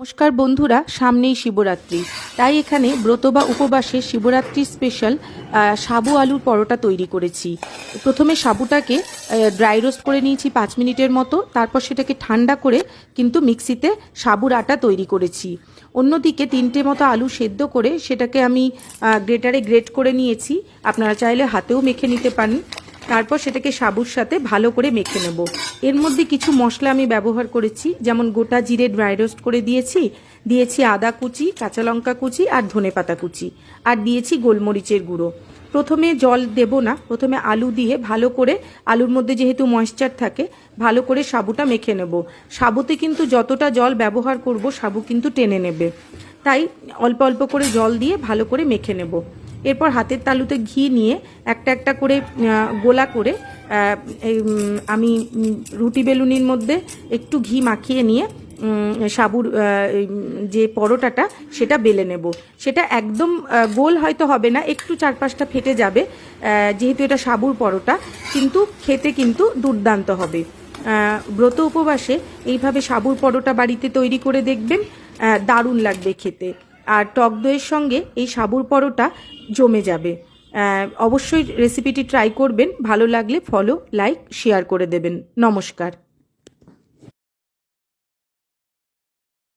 নমস্কার বন্ধুরা, সামনেই শিবরাত্রি। তাই এখানে ব্রত বা উপবাসে শিবরাত্রি স্পেশাল সাবু আলুর পরোটা তৈরি করেছি। প্রথমে সাবুটাকে ড্রাই রোস্ট করে নিয়েছি পাঁচ মিনিটের মতো। তারপর সেটাকে ঠান্ডা করে কিন্তু মিক্সিতে সাবুর আটা তৈরি করেছি। অন্যদিকে তিনটে মতো আলু সেদ্ধ করে সেটাকে আমি গ্রেটারে গ্রেট করে নিয়েছি। আপনারা চাইলে হাতেও মেখে নিতে পারেন। তারপর সেটাকে সাবুর সাথে ভালো করে মেখে নেব। এর মধ্যে কিছু মশলা আমি ব্যবহার করেছি, যেমন গোটা জিরে ড্রাই রোস্ট করে দিয়েছি দিয়েছি আদা কুচি, কাঁচা লঙ্কা কুচি আর ধনে পাতা কুচি, আর দিয়েছি গোলমরিচের গুঁড়ো। প্রথমে জল দেব না, প্রথমে আলু দিয়ে ভালো করে, আলুর মধ্যে যেহেতু ময়েশ্চার থাকে, ভালো করে সাবুটা মেখে নেব। সাবুতে কিন্তু যতটা জল ব্যবহার করব, সাবু কিন্তু টেনে নেবে। তাই অল্প অল্প করে জল দিয়ে ভালো করে মেখে নেব। এরপর হাতের তালুতে ঘি নিয়ে একটা একটা করে গোলা করে আমি রুটি বেলুনির মধ্যে একটু ঘি মাখিয়ে নিয়ে সাবুর যে পরোটাটা সেটা বেলে নেব। সেটা একদম গোল হয়তো হবে না, একটু চারপাশটা ফেটে যাবে যেহেতু এটা সাবুর পরোটা, কিন্তু খেতে কিন্তু দুর্দান্ত হবে। ব্রত উপবাসে এইভাবে সাবুর পরোটা বাড়িতে তৈরি করে দেখবেন দারুণ লাগবে খেতে। আর টক দইয়ের সঙ্গে এই সাবুর পরোটা জমে যাবে। অবশ্যই রেসিপিটি ট্রাই করবেন। ভালো লাগলে ফলো লাইক শেয়ার করে দেবেন। নমস্কার।